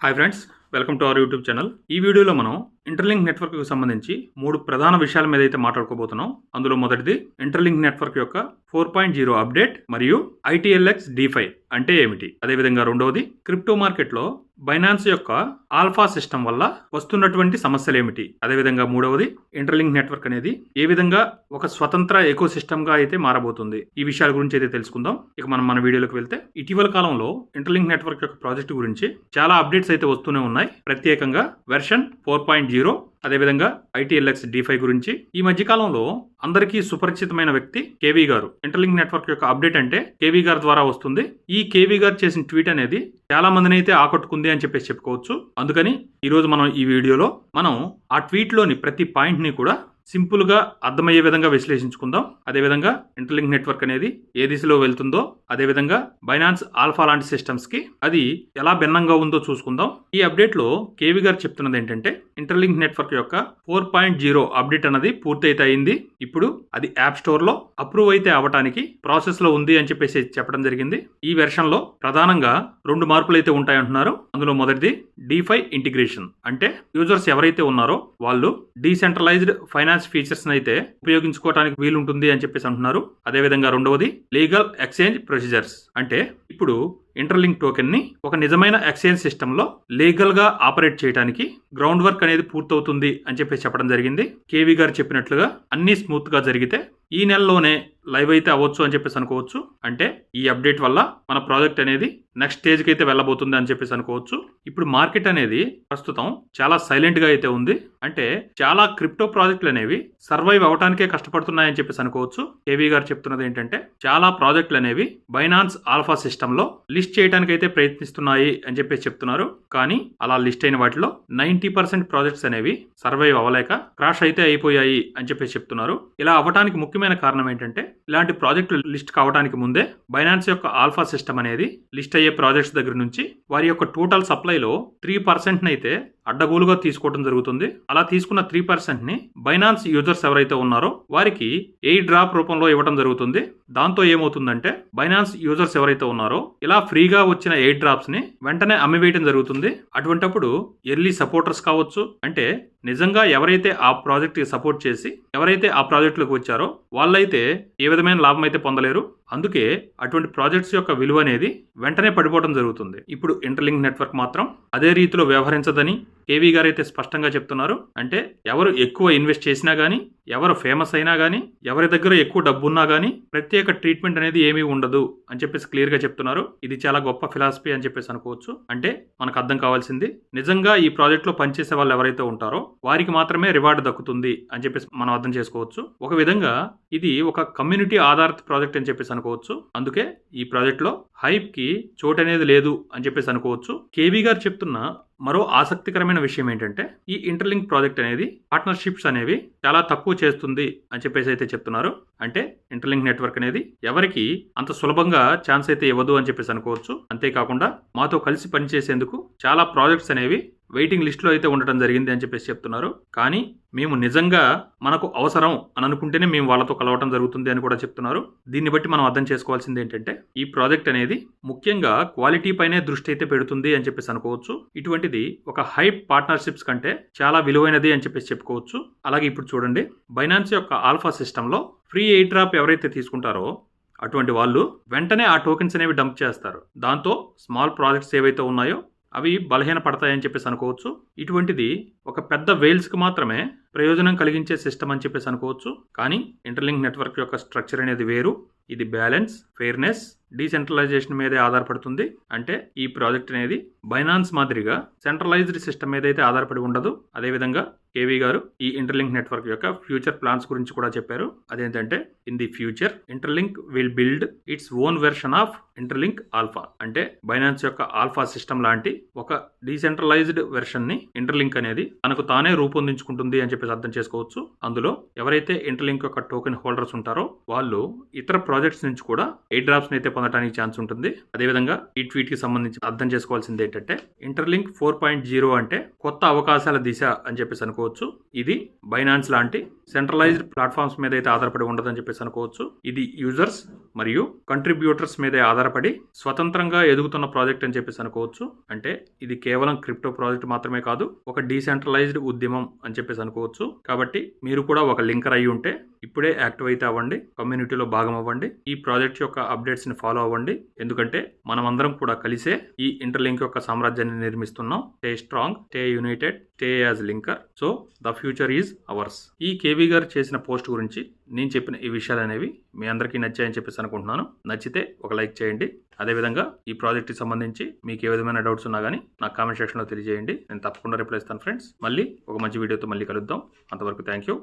Hi friends welcome to our YouTube channel ఈ వీడియోలో మనం ఇంటర్లింక్ నెట్వర్క్కు సంబంధించి మూడు ప్రధాన విషయాల మీద అయితే మాట్లాడుకోబోతున్నాం. అందులో మొదటిది ఇంటర్లింక్ నెట్వర్క్ యొక్క ఫోర్ పాయింట్ జీరో అప్డేట్ మరియు ఐటీఎల్ఎక్స్ డిఫై అంటే ఏమిటి? అదేవిధంగా రెండవది క్రిప్టో మార్కెట్లో బైనాన్స్ యొక్క ఆల్ఫా సిస్టమ్ వల్ల వస్తున్నటువంటి సమస్యలు ఏమిటి? అదేవిధంగా మూడవది ఇంటర్లింక్ నెట్వర్క్ అనేది ఏ విధంగా ఒక స్వతంత్ర ఎకో గా అయితే మారబోతుంది? ఈ విషయాల గురించి అయితే తెలుసుకుందాం. ఇక మనం మన వీడియోలోకి వెళ్తే ఇటీవల కాలంలో ఇంటర్లింక్ నెట్వర్క్ యొక్క ప్రాజెక్ట్ గురించి చాలా అప్డేట్స్ అయితే వస్తూనే ఉన్నాయి. ప్రత్యేకంగా వెర్షన్ ఫోర్ పాయింట్ జీరో. అదేవిధంగా ఐటీఎల్ఎక్స్ డిఫై గురించి ఈ మధ్య కాలంలో అందరికీ సుపరిచితమైన వ్యక్తి కేవీ గారు. ఇంటర్లింక్ నెట్వర్క్ యొక్క అప్డేట్ అంటే కేవీ గారి ద్వారా వస్తుంది. ఈ కేవీ గారు చేసిన ట్వీట్ అనేది చాలా మందిని అయితే ఆకట్టుకుంది అని చెప్పేసి చెప్పుకోవచ్చు. అందుకని ఈరోజు మనం ఈ వీడియోలో మనం ఆ ట్వీట్లోని ప్రతి పాయింట్ని కూడా సింపుల్గా అర్థమయ్యే విధంగా విశ్లేషించుకుందాం. అదేవిధంగా ఇంటర్లింక్ నెట్వర్క్ అనేది ఏ దిశలో వెళ్తుందో అదేవిధంగా బైనాన్స్ ఆల్ఫా లాంటి సిస్టమ్స్కి అది ఎలా భిన్నంగా ఉందో చూసుకుందాం. ఈ అప్డేట్లో కేవీ గారు చెప్తున్నది ఏంటంటే ఇంటర్లింక్ నెట్వర్క్ యొక్క ఫోర్ పాయింట్ జీరో అప్డేట్ అనేది పూర్తయితే అయింది ఇప్పుడు అది యాప్ స్టోర్లో అప్రూవ్ అయితే అవడానికి ప్రాసెస్లో ఉంది అని చెప్పేసి చెప్పడం జరిగింది. ఈ వెర్షన్లో ప్రధానంగా రెండు మార్పులు అయితే ఉంటాయంటున్నారు. అందులో మొదటిది డిఫై ఇంటిగ్రేషన్. అంటే యూజర్స్ ఎవరైతే ఉన్నారో వాళ్ళు డీసెంట్రలైజ్డ్ ఫైనాన్స్ ఫీచర్స్ అయితే ఉపయోగించుకోవడానికి వీలుంటుంది అని చెప్పేసి అంటున్నారు. అదేవిధంగా రెండవది లీగల్ ఎక్స్చేంజ్ ప్రొసీజర్స్. అంటే ఇప్పుడు ఇంటర్లింక్ టోకెన్ని ఒక నిజమైన ఎక్స్చేంజ్ సిస్టమ్లో లీగల్గా ఆపరేట్ చేయడానికి గ్రౌండ్ వర్క్ అనేది పూర్తవుతుంది అని చెప్పేసి చెప్పడం జరిగింది. కేవీ గారు చెప్పినట్లుగా అన్ని స్మూత్గా జరిగితే ఈ నెలలోనే లైవ్ అయితే అవ్వచ్చు అని చెప్పేసి అనుకోవచ్చు. అంటే ఈ అప్డేట్ వల్ల మన ప్రాజెక్ట్ అనేది నెక్స్ట్ స్టేజ్కి అయితే వెళ్ళబోతుంది అని చెప్పేసి అనుకోవచ్చు. ఇప్పుడు మార్కెట్ అనేది ప్రస్తుతం చాలా సైలెంట్గా అయితే ఉంది. అంటే చాలా క్రిప్టో ప్రాజెక్టులు అనేవి సర్వైవ్ అవటానికే కష్టపడుతున్నాయని చెప్పేసి అనుకోవచ్చు. కేవీ గారు చెప్తున్నది ఏంటంటే చాలా ప్రాజెక్టులు అనేవి బైనాన్స్ ఆల్ఫా సిస్టమ్లో లిస్ట్ చేయడానికి అయితే ప్రయత్నిస్తున్నాయి అని చెప్పేసి చెప్తున్నారు. కానీ అలా లిస్ట్ అయిన వాటిలో నైన్టీ పర్సెంట్ ప్రాజెక్ట్స్ అనేవి సర్వైవ్ అవ్వలేక క్రాష్ అయితే అయిపోయాయి అని చెప్పేసి చెప్తున్నారు. ఇలా అవ్వటానికి ముఖ్యమైన కారణం ఏంటంటే ఇలాంటి ప్రాజెక్టులు లిస్ట్ కావడానికి ముందే బైనాన్స్ యొక్క ఆల్ఫా సిస్టమ్ అనేది లిస్ట్ అయ్యే ప్రాజెక్ట్స్ దగ్గర నుంచి వారి యొక్క టోటల్ సప్లైలో త్రీ పర్సెంట్ అయితే అడ్డగోలుగా తీసుకోవడం జరుగుతుంది. అలా తీసుకున్న త్రీ పర్సెంట్ని బైనాన్స్ యూజర్స్ ఎవరైతే ఉన్నారో వారికి ఎయిర్ డ్రాప్ రూపంలో ఇవ్వడం జరుగుతుంది. దాంతో ఏమవుతుందంటే బైనాన్స్ యూజర్స్ ఎవరైతే ఉన్నారో ఇలా ఫ్రీగా వచ్చిన ఎయిర్ డ్రాప్స్ని వెంటనే అమ్మివేయడం జరుగుతుంది. అటువంటప్పుడు ఎర్లీ సపోర్టర్స్ కావచ్చు అంటే నిజంగా ఎవరైతే ఆ ప్రాజెక్ట్ సపోర్ట్ చేసి ఎవరైతే ఆ ప్రాజెక్టులకు వచ్చారో వాళ్ళైతే ఏ విధమైన లాభం అయితే పొందలేరు. అందుకే అటువంటి ప్రాజెక్ట్స్ యొక్క విలువ అనేది వెంటనే పడిపోవడం జరుగుతుంది. ఇప్పుడు ఇంటర్లింక్ నెట్వర్క్ మాత్రం అదే రీతిలో వ్యవహరించదని కేవీ గారు అయితే స్పష్టంగా చెప్తున్నారు. అంటే ఎవరు ఎక్కువ ఇన్వెస్ట్ చేసినా కానీ ఎవరు ఫేమస్ అయినా కానీ ఎవరి దగ్గర ఎక్కువ డబ్బు ఉన్నా కానీ ప్రత్యేక ట్రీట్మెంట్ అనేది ఏమీ ఉండదు అని చెప్పేసి క్లియర్గా చెప్తున్నారు. ఇది చాలా గొప్ప ఫిలాసఫీ అని చెప్పేసి అనుకోవచ్చు. అంటే మనకు అర్థం కావాల్సింది నిజంగా ఈ ప్రాజెక్ట్లో పనిచేసే వాళ్ళు ఎవరైతే ఉంటారో వారికి మాత్రమే రివార్డ్ దక్కుతుంది అని చెప్పేసి మనం అర్థం చేసుకోవచ్చు. ఒక విధంగా ఇది ఒక కమ్యూనిటీ ఆధారిత ప్రాజెక్ట్ అని చెప్పేసి అనుకోవచ్చు. అందుకే ఈ ప్రాజెక్ట్లో హైప్కి చోటు అనేది లేదు అని చెప్పేసి అనుకోవచ్చు. కేవీ గారు చెప్తున్న మరో ఆసక్తికరమైన విషయం ఏంటంటే ఈ ఇంటర్లింక్ ప్రాజెక్ట్ అనేది పార్ట్నర్షిప్స్ అనేవి చాలా తక్కువ చేస్తుంది అని చెప్పేసి అయితే చెప్తున్నారు. అంటే ఇంటర్లింక్ నెట్వర్క్ అనేది ఎవరికి అంత సులభంగా ఛాన్స్ అయితే ఇవ్వదు అని చెప్పేసి అనుకోవచ్చు. అంతేకాకుండా మాతో కలిసి పనిచేసేందుకు చాలా ప్రాజెక్ట్స్ అనేవి వెయిటింగ్ లిస్ట్లో అయితే ఉండటం జరిగింది అని చెప్పేసి చెప్తున్నారు. కానీ మేము నిజంగా మనకు అవసరం అని అనుకుంటేనే మేము వాళ్ళతో కలవటం జరుగుతుంది అని కూడా చెప్తున్నారు. దీన్ని బట్టి మనం అర్థం చేసుకోవాల్సింది ఏంటంటే ఈ ప్రాజెక్ట్ అనేది ముఖ్యంగా క్వాలిటీ పైనే దృష్టి అయితే పెడుతుంది అని చెప్పేసి అనుకోవచ్చు. ఇటువంటిది ఒక హై పార్ట్నర్షిప్స్ కంటే చాలా విలువైనది అని చెప్పేసి చెప్పుకోవచ్చు. అలాగే ఇప్పుడు చూడండి బైనాన్స్ యొక్క ఆల్ఫా సిస్టంలో ఫ్రీ ఎయిర్ డ్రాప్ ఎవరైతే తీసుకుంటారో అటువంటి వాళ్ళు వెంటనే ఆ టోకెన్స్ అనేవి డంప్ చేస్తారు. దాంతో స్మాల్ ప్రాజెక్ట్స్ ఏవైతే ఉన్నాయో అవి బలహీన పడతాయని చెప్పేసి అనుకోవచ్చు. ఇటువంటిది ఒక పెద్ద వేల్స్కి మాత్రమే ప్రయోజనం కలిగించే సిస్టమ్ అని చెప్పేసి అనుకోవచ్చు. కానీ ఇంటర్లింక్ నెట్వర్క్ యొక్క స్ట్రక్చర్ అనేది వేరు. ఇది బ్యాలెన్స్ ఫెయిర్నెస్ డీసెంట్రలైజేషన్ మీదే ఆధారపడుతుంది. అంటే ఈ ప్రాజెక్ట్ అనేది బైనాన్స్ మాదిరిగా సెంట్రలైజ్డ్ సిస్టమ్ మీద అయితే ఆధారపడి ఉండదు అదేవిధంగా కేవీ గారు ఈ ఇంటర్లింక్ నెట్వర్క్ యొక్క ఫ్యూచర్ ప్లాన్స్ గురించి కూడా చెప్పారు. అదేంటంటే in the future interlink will build its own version of interlink alpha. అంటే బైనాన్స్ యొక్క ఆల్ఫా సిస్టమ్ లాంటి ఒక డీసెంట్రలైజ్డ్ వెర్షన్ని ఇంటర్లింక్ అనేది తనకు తానే రూపొందించుకుంటుంది అని చెప్పేసి అర్థం చేసుకోవచ్చు. అందులో ఎవరైతే ఇంటర్లింక్ యొక్క టోకెన్ హోల్డర్స్ ఉంటారో వాళ్ళు ఇతర ప్రాజెక్ట్స్ నుంచి కూడా ఎయిర్ డ్రాప్స్ అయితే పొందడానికి ఛాన్స్ ఉంటుంది. అదేవిధంగా ఈ ట్వీట్కి సంబంధించి అర్థం చేసుకోవాల్సింది ఏంటంటే ఇంటర్లింక్ ఫోర్ పాయింట్ జీరో అంటే కొత్త అవకాశాల దిశ అని చెప్పేసి అనుకోవచ్చు. అనుకోవచ్చు ఇది బైనాన్స్ లాంటి సెంట్రలైజ్డ్ ప్లాట్ఫామ్స్ మీద అయితే ఆధారపడి ఉండదని చెప్పేసి అనుకోవచ్చు. ఇది యూజర్స్ మరియు కంట్రిబ్యూటర్స్ మీదే ఆధారపడి స్వతంత్రంగా ఎదుగుతున్న ప్రాజెక్ట్ అని చెప్పేసి అనుకోవచ్చు. అంటే ఇది కేవలం క్రిప్టో ప్రాజెక్ట్ మాత్రమే కాదు ఒక డీసెంట్రలైజ్డ్ ఉద్యమం అని చెప్పేసి అనుకోవచ్చు. కాబట్టి మీరు కూడా ఒక లింకర్ అయి ఉంటే ఇప్పుడే యాక్టివ్ అయితే అవ్వండి కమ్యూనిటీలో భాగం అవ్వండి ఈ ప్రాజెక్ట్ యొక్క అప్డేట్స్ని ఫాలో అవ్వండి. ఎందుకంటే మనమందరం కూడా కలిసే ఈ ఇంటర్లింక్ యొక్క సామ్రాజ్యాన్ని నిర్మిస్తున్నాం. Stay strong stay united stay as linker. So the future is ours. ఈ కేవీ గారు చేసిన పోస్ట్ గురించి నేను చెప్పిన ఈ విషయాలు అనేవి మీ అందరికీ నచ్చాయని చెప్పేసి అనుకుంటున్నాను. నచ్చితే ఒక లైక్ చేయండి. అదేవిధంగా ఈ ప్రాజెక్ట్కి సంబంధించి మీకు ఏ విధమైన డౌట్స్ ఉన్నా కానీ నాకు కామెంట్ సెక్షన్లో తెలియజేయండి. నేను తప్పకుండా రిప్లై ఇస్తాను ఫ్రెండ్స్. మళ్ళీ ఒక మంచి వీడియోతో మళ్ళీ కలుద్దాం. అంతవరకు థ్యాంక్ యూ.